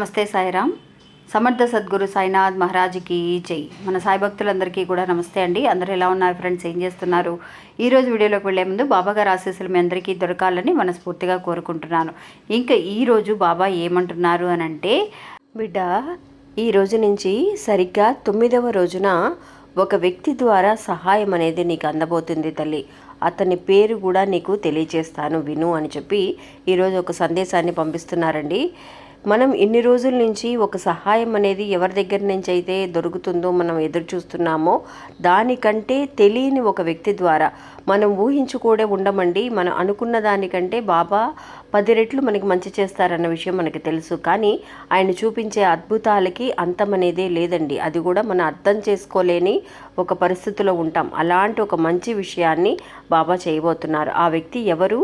నమస్తే సాయిరామ్. సమర్థ సద్గురు సాయినాథ్ మహారాజ్కి జై. మన సాయి భక్తులందరికీ కూడా నమస్తే అండి. అందరూ ఎలా ఉన్నారు ఫ్రెండ్స్? ఏం చేస్తున్నారు? ఈరోజు వీడియోలోకి వెళ్ళే ముందు బాబాగారు ఆశీస్సులు మీ అందరికీ దొరకాలని మనస్ఫూర్తిగా కోరుకుంటున్నాను. ఇంకా ఈరోజు బాబా ఏమంటున్నారు అని అంటే బిడ్డ ఈ రోజు నుంచి సరిగ్గా తొమ్మిదవ రోజున ఒక వ్యక్తి ద్వారా సహాయం అనేది నీకు అందబోతుంది తల్లి. అతని పేరు కూడా నీకు తెలియజేస్తాను విను అని చెప్పి ఈరోజు ఒక సందేశాన్ని పంపిస్తున్నారండి. మనం ఇన్ని రోజుల నుంచి ఒక సహాయం అనేది ఎవరి దగ్గర నుంచి అయితే దొరుకుతుందో మనం ఎదురు చూస్తున్నామో దానికంటే తెలియని ఒక వ్యక్తి ద్వారా మనం ఊహించుకోడే ఉండమండి. మనం అనుకున్న దానికంటే బాబా పది రెట్లు మనకి మంచి చేస్తారన్న విషయం మనకి తెలుసు. కానీ ఆయన చూపించే అద్భుతాలకి అంతం అనేదే లేదండి. అది కూడా మనం అర్థం చేసుకోలేని ఒక పరిస్థితిలో ఉంటాం. అలాంటి ఒక మంచి విషయాన్ని బాబా చేయబోతున్నారు. ఆ వ్యక్తి ఎవరు?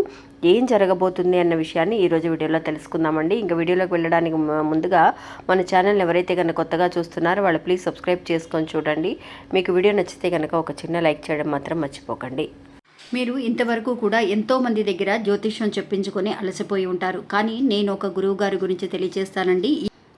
ఏం జరగబోతుంది అన్న విషయాన్ని ఈరోజు వీడియోలో తెలుసుకుందామండి. ఇంకా వీడియోలోకి వెళ్ళడానికి ముందుగా మన ఛానల్ ఎవరైతే కనుక కొత్తగా చూస్తున్నారో వాళ్ళు ప్లీజ్ సబ్స్క్రైబ్ చేసుకొని చూడండి. మీకు వీడియో నచ్చితే కనుక ఒక చిన్న లైక్ చేయడం మాత్రం మర్చిపోకండి. మీరు ఇంతవరకు కూడా ఎంతో మంది దగ్గర జ్యోతిష్యం చెప్పించుకొని అలసిపోయి ఉంటారు. కానీ నేను ఒక గురువు గారి గురించి తెలియజేస్తానండి.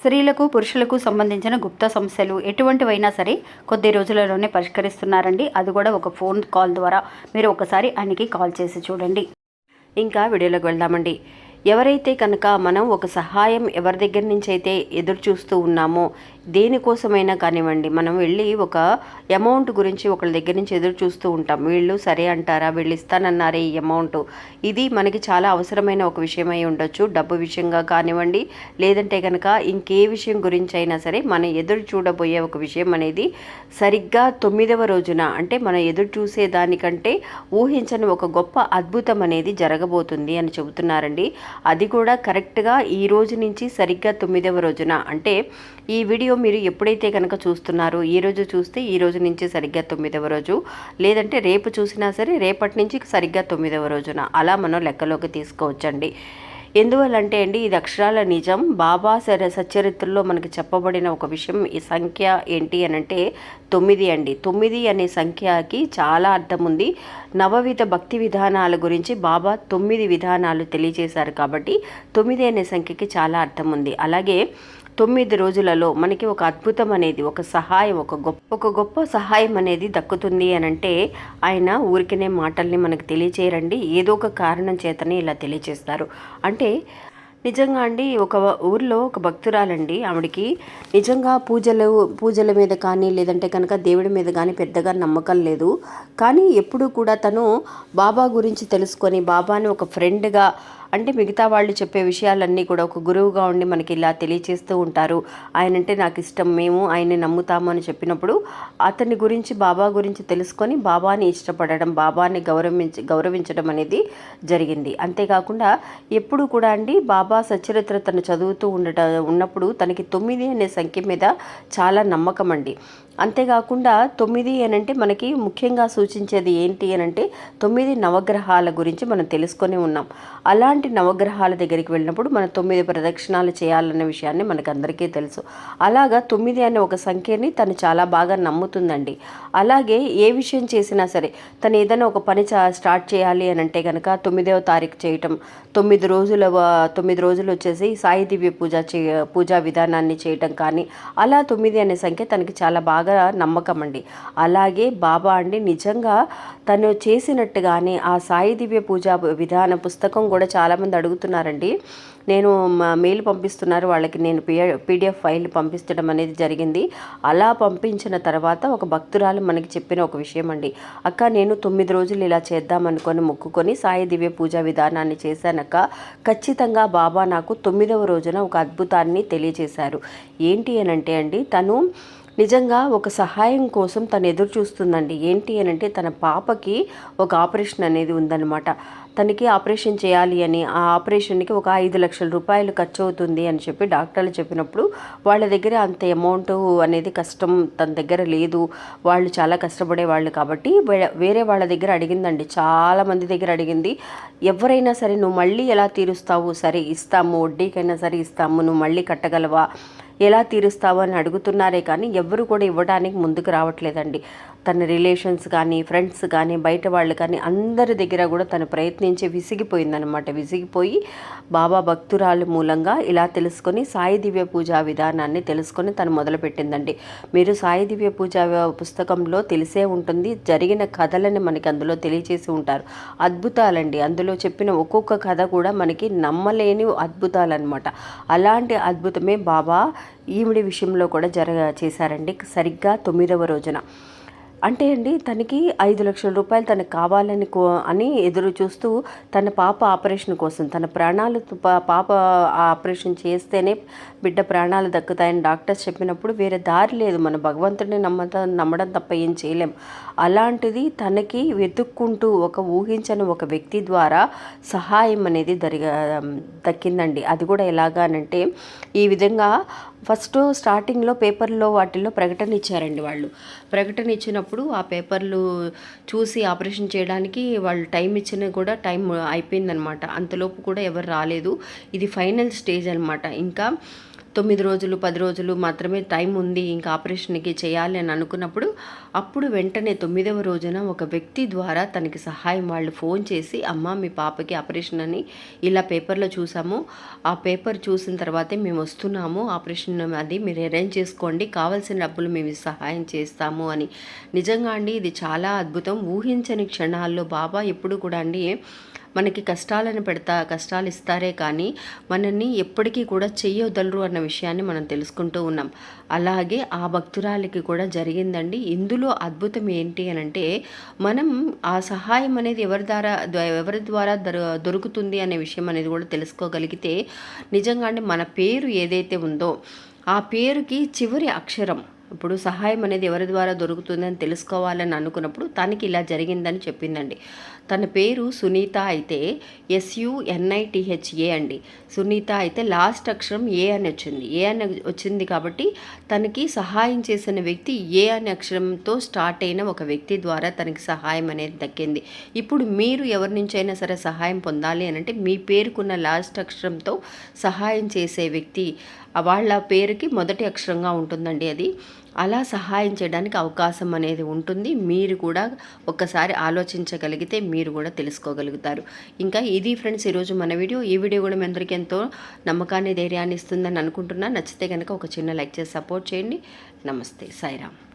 స్త్రీలకు పురుషులకు సంబంధించిన గుప్త సమస్యలు ఎటువంటివైనా సరే కొద్ది రోజులలోనే పరిష్కరిస్తున్నారండి. అది కూడా ఒక ఫోన్ కాల్ ద్వారా. మీరు ఒకసారి ఆయనకి కాల్ చేసి చూడండి. ఇంకా వీడియోలోకి వెళ్దామండి. ఎవరైతే కనుక మనం ఒక సహాయం ఎవరి దగ్గర నుంచి అయితే ఎదురు చూస్తూ ఉన్నామో దేనికోసమైనా కానివ్వండి మనం వెళ్ళి ఒక అమౌంట్ గురించి ఒకళ్ళ దగ్గర నుంచి ఎదురు చూస్తూ ఉంటాం. వీళ్ళు సరే అంటారా వీళ్ళు ఇస్తానన్నారే ఈ అమౌంట్ ఇది మనకి చాలా అవసరమైన ఒక విషయం అయి ఉండొచ్చు. డబ్బు విషయంగా కానివ్వండి లేదంటే కనుక ఇంకే విషయం గురించి అయినా సరే మనం ఎదురు చూడబోయే ఒక విషయం అనేది సరిగ్గా తొమ్మిదవ రోజున అంటే మనం ఎదురు చూసే దానికంటే ఊహించని ఒక గొప్ప అద్భుతం అనేది జరగబోతుంది అని చెబుతున్నారండి. అది కూడా కరెక్ట్గా ఈ రోజు నుంచి సరిగ్గా తొమ్మిదవ రోజున. అంటే ఈ వీడియో మీరు ఎప్పుడైతే కనుక చూస్తున్నారో ఈ రోజు చూస్తే ఈ రోజు నుంచి సరిగ్గా తొమ్మిదవ రోజు. లేదంటే రేపు చూసినా సరే రేపటి నుంచి సరిగ్గా తొమ్మిదవ రోజున అలా మనం లెక్కలోకి తీసుకోవచ్చండి. ఎందువల్లంటే అండి ఇది అక్షరాల నిజం. బాబా సర సచరిత్రలో మనకి చెప్పబడిన ఒక విషయం ఈ సంఖ్య ఏంటి అని అంటే తొమ్మిది అండి. తొమ్మిది అనే సంఖ్యకి చాలా అర్థం ఉంది. నవవిధ భక్తి విధానాల గురించి బాబా తొమ్మిది విధానాలు తెలియజేశారు కాబట్టి తొమ్మిది అనే సంఖ్యకి చాలా అర్థం ఉంది. అలాగే తొమ్మిది రోజులలో మనకి ఒక అద్భుతం అనేది ఒక సహాయం ఒక గొప్ప ఒక గొప్ప సహాయం అనేది దక్కుతుంది అని అంటే ఆయన ఊరికనే మాటల్ని మనకు తెలియచేయరండి. ఏదో ఒక కారణం చేతనే ఇలా తెలియచేస్తారు. అంటే నిజంగా అండి ఒక ఊర్లో ఒక భక్తురాలండి ఆవిడకి నిజంగా పూజలు పూజల మీద కానీ లేదంటే కనుక దేవుడి మీద కానీ పెద్దగా నమ్మకం లేదు. కానీ ఎప్పుడూ కూడా తను బాబా గురించి తెలుసుకొని బాబాని ఒక ఫ్రెండ్గా అంటే మిగతా వాళ్ళు చెప్పే విషయాలన్నీ కూడా ఒక గురువుగా ఉండి మనకి ఇలా తెలియచేస్తూ ఉంటారు. ఆయన అంటే నాకు ఇష్టం మేము ఆయన్ని నమ్ముతాము అని చెప్పినప్పుడు అతని గురించి బాబా గురించి తెలుసుకొని బాబాని ఇష్టపడడం బాబాని గౌరవించి గౌరవించడం అనేది జరిగింది. అంతేకాకుండా ఎప్పుడు కూడా అండి బాబా సచరిత్ర తను చదువుతూ ఉండట ఉన్నప్పుడు తనకి తొమ్మిది అనే సంఖ్య మీద చాలా నమ్మకం అండి. అంతేకాకుండా తొమ్మిది అనంటే మనకి ముఖ్యంగా సూచించేది ఏంటి అని అంటే తొమ్మిది నవగ్రహాల గురించి మనం తెలుసుకొని ఉన్నాం. అలాంటి నవగ్రహాల దగ్గరికి వెళ్ళినప్పుడు మనం తొమ్మిది ప్రదక్షిణాలు చేయాలన్న విషయాన్ని మనకు అందరికీ తెలుసు. అలాగా తొమ్మిది అనే ఒక సంఖ్యని తను చాలా బాగా నమ్ముతుందండి. అలాగే ఏ విషయం చేసినా సరే తను ఏదైనా ఒక పని చా స్టార్ట్ చేయాలి అని అంటే కనుక తొమ్మిదవ తారీఖు చేయటం తొమ్మిది రోజుల తొమ్మిది రోజులు వచ్చేసి సాయి దివ్య పూజ చే పూజా విధానాన్ని చేయటం కానీ అలా తొమ్మిది అనే సంఖ్య తనకి చాలా బాగా నమ్మకం అండి అలాగే బాబా అండి నిజంగా తను చేసినట్టుగానే ఆ సాయి దివ్య పూజా విధాన పుస్తకం కూడా చాలామంది అడుగుతున్నారండి. నేను మా- మెయిల్ పంపిస్తున్నారు వాళ్ళకి నేను పీడిఎఫ్ ఫైల్ పంపించడం అనేది జరిగింది. అలా పంపించిన తర్వాత ఒక భక్తురాలు మనకి చెప్పిన ఒక విషయం అండి అక్క నేను తొమ్మిది రోజులు ఇలా చేద్దామనుకొని మొక్కుకొని సాయి దివ్య పూజా విధానాన్ని చేశానక్క. ఖచ్చితంగా బాబా నాకు తొమ్మిదవ రోజున ఒక అద్భుతాన్ని తెలియజేశారు. ఏంటి అని అంటే అండి తను నిజంగా ఒక సహాయం కోసం తను ఎదురు చూస్తుందండి. ఏంటి అని అంటే తన పాపకి ఒక ఆపరేషన్ అనేది ఉందన్నమాట. తనకి ఆపరేషన్ చేయాలి అని ఆ ఆపరేషన్కి ఒక ఐదు లక్షల రూపాయలు ఖర్చు అవుతుంది అని చెప్పి డాక్టర్లు చెప్పినప్పుడు వాళ్ళ దగ్గర అంత అమౌంట్ అనేది కష్టం తన దగ్గర లేదు. వాళ్ళు చాలా కష్టపడే వాళ్ళు కాబట్టి వే- వేరే వాళ్ళ దగ్గర అడిగిందండి. చాలా మంది దగ్గర అడిగింది. ఎవరైనా సరే నువ్వు మళ్ళీ ఎలా తీరుస్తావు? సరే ఇస్తాము. వడ్డీకైనా సరే ఇస్తాము. నువ్వు మళ్ళీ కట్టగలవా? ఎలా తీరుస్తావు అని అడుగుతున్నారే కానీ ఎవరు కూడా ఇవ్వడానికి ముందుకు రావట్లేదండి. తన రిలేషన్స్ కానీ ఫ్రెండ్స్ కానీ బయట వాళ్ళు కానీ అందరి దగ్గర కూడా తను ప్రయత్నించి విసిగిపోయిందనమాట విసిగిపోయి బాబా భక్తురాలు మూలంగా ఇలా తెలుసుకొని సాయి దివ్య పూజా విధానాన్ని తెలుసుకొని తను మొదలుపెట్టిందండి. మీరు సాయి దివ్య పూజా పుస్తకంలో తెలిసే ఉంటుంది జరిగిన కథలని మనకి అందులో తెలియచేసి ఉంటారు. అద్భుతాలండి. అందులో చెప్పిన ఒక్కొక్క కథ కూడా మనకి నమ్మలేని అద్భుతాలన్నమాట. అలాంటి అద్భుతమే బాబా ఈవిడి విషయంలో కూడా జరగ చేశారండి. సరిగ్గా తొమ్మిదవ రోజున. అంటే అండి తనకి ఐదు లక్షల రూపాయలు తనకు కావాలని కో అని ఎదురు చూస్తూ తన పాప ఆపరేషన్ కోసం తన ప్రాణాలు పాప ఆపరేషన్ చేస్తేనే బిడ్డ ప్రాణాలు దక్కుతాయని డాక్టర్స్ చెప్పినప్పుడు వేరే దారి లేదు. మన భగవంతుడిని నమ్మత నమ్మడం తప్ప ఏం చేయలేం. అలాంటిది తనకి వెతుక్కుంటూ ఒక ఊహించని ఒక వ్యక్తి ద్వారా సహాయం అనేది జరిగా దక్కిందండి. అది కూడా ఎలాగానంటే ఈ విధంగా ఫస్ట్ స్టార్టింగ్లో పేపర్లో వాటిల్లో ప్రకటన ఇచ్చారండి వాళ్ళు. ప్రకటన ఇచ్చినప్పుడు ఆ పేపర్లు చూసి ఆపరేషన్ చేయడానికి వాళ్ళు టైం ఇచ్చిన కూడా టైం అయిపోయిందనమాట. అంతలోపు కూడా ఎవరు రాలేదు. ఇది ఫైనల్ స్టేజ్ అనమాట. ఇంకా తొమ్మిది రోజులు పది రోజులు మాత్రమే టైం ఉంది ఇంకా ఆపరేషన్కి చేయాలి అని అనుకున్నప్పుడు అప్పుడు వెంటనే తొమ్మిదవ రోజున ఒక వ్యక్తి ద్వారా తనకి సహాయం వాళ్ళు ఫోన్ చేసి అమ్మ మీ పాపకి ఆపరేషన్ అని ఇలా పేపర్లో చూసాము. ఆ పేపర్ చూసిన తర్వాతే మేము వస్తున్నాము ఆపరేషన్ అది మీరు అరేంజ్ చేసుకోండి కావాల్సిన డబ్బులు మేము సహాయం చేస్తాము అని. నిజంగా అండి ఇది చాలా అద్భుతం. ఊహించని క్షణాల్లో బాబా ఎప్పుడు కూడా అండి మనకి కష్టాలను పెడతా కష్టాలు ఇస్తారే కానీ మనల్ని ఎప్పటికీ కూడా చెయ్యొదలరు అన్న విషయాన్ని మనం తెలుసుకుంటూ ఉన్నాం. అలాగే ఆ భక్తురాలికి కూడా జరిగిందండి. ఇందులో అద్భుతం ఏంటి అని అంటే మనం ఆ సహాయం అనేది ఎవరి ద్వారా ద- ఎవరి ద్వారా దొర- దొరుకుతుంది అనే విషయం అనేది కూడా తెలుసుకోగలిగితే నిజంగా అండి మన పేరు ఏదైతే ఉందో ఆ పేరుకి చివరి అక్షరం ఇప్పుడు సహాయం అనేది ఎవరి ద్వారా దొరుకుతుందని తెలుసుకోవాలని అనుకున్నప్పుడు తనకి ఇలా జరిగిందని చెప్పిందండి. తన పేరు సునీత అయితే ఎస్యుఎన్ఐటిహెచ్ఏ అండి. సునీత అయితే లాస్ట్ అక్షరం ఏ అని వచ్చింది. ఏ అని వచ్చింది కాబట్టి తనకి సహాయం చేసిన వ్యక్తి ఏ అనే అక్షరంతో స్టార్ట్ అయిన ఒక వ్యక్తి ద్వారా తనకి సహాయం అనేది దక్కింది. ఇప్పుడు మీరు ఎవరి నుంచైనా సరే సహాయం పొందాలి అని అంటే మీ పేరుకున్న లాస్ట్ అక్షరంతో సహాయం చేసే వ్యక్తి వాళ్ళ పేరుకి మొదటి అక్షరంగా ఉంటుందండి అది. అలా సహాయం చేయడానికి అవకాశం అనేది ఉంటుంది. మీరు కూడా ఒక్కసారి ఆలోచించగలిగితే మీరు కూడా తెలుసుకోగలుగుతారు. ఇంకా ఇది ఫ్రెండ్స్ ఈరోజు మన వీడియో. ఈ వీడియో కూడా మీ అందరికీ ఎంతో నమ్మకాన్ని ధైర్యాన్ని ఇస్తుందని అనుకుంటున్నా నచ్చితే కనుక ఒక చిన్న లైక్ చేసి సపోర్ట్ చేయండి. నమస్తే. సాయిరామ్.